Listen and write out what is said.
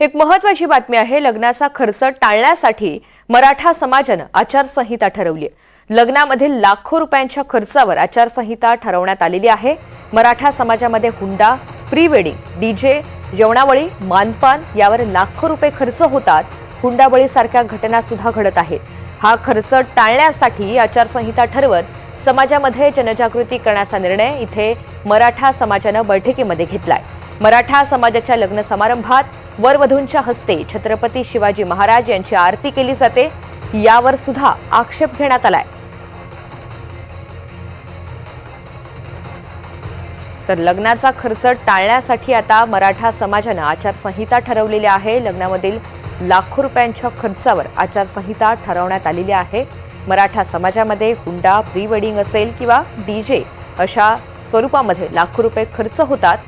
एक महत्वाची बातमी आहे लग्नाचा खर्च टाळण्यासाठी मराठा समाजानं आचारसंहिता ठरवली आहे. लग्नामधील लाखो रुपयांच्या खर्चावर आचारसंहिता ठरवण्यात आलेली आहे. मराठा समाजामध्ये हुंडा प्री वेडिंग डीजे जेवणावळी मानपान यावर लाखो रुपये खर्च होतात. हुंडाबळीसारख्या घटना सुद्धा घडत आहेत. हा खर्च टाळण्यासाठी आचारसंहिता ठरवत समाजामध्ये जनजागृती करण्याचा निर्णय इथे मराठा समाजानं बैठकीमध्ये घेतलाय. मराठा समाजाच्या लग्न समारंभात वरवधूंच्या हस्ते छत्रपती शिवाजी महाराज यांची आरती केली जाते. यावर सुद्धा आक्षेप घेण्यात आलाय. तर लग्नाचा खर्च टाळण्यासाठी आता मराठा समाजानं आचारसंहिता ठरवलेली आहे. लग्नामधील लाखो रुपयांच्या खर्चावर आचारसंहिता ठरवण्यात आलेली आहे. मराठा समाजामध्ये हुंडा प्री वेडिंग असेल किंवा डी जे अशा स्वरूपामध्ये लाखो रुपये खर्च होतात.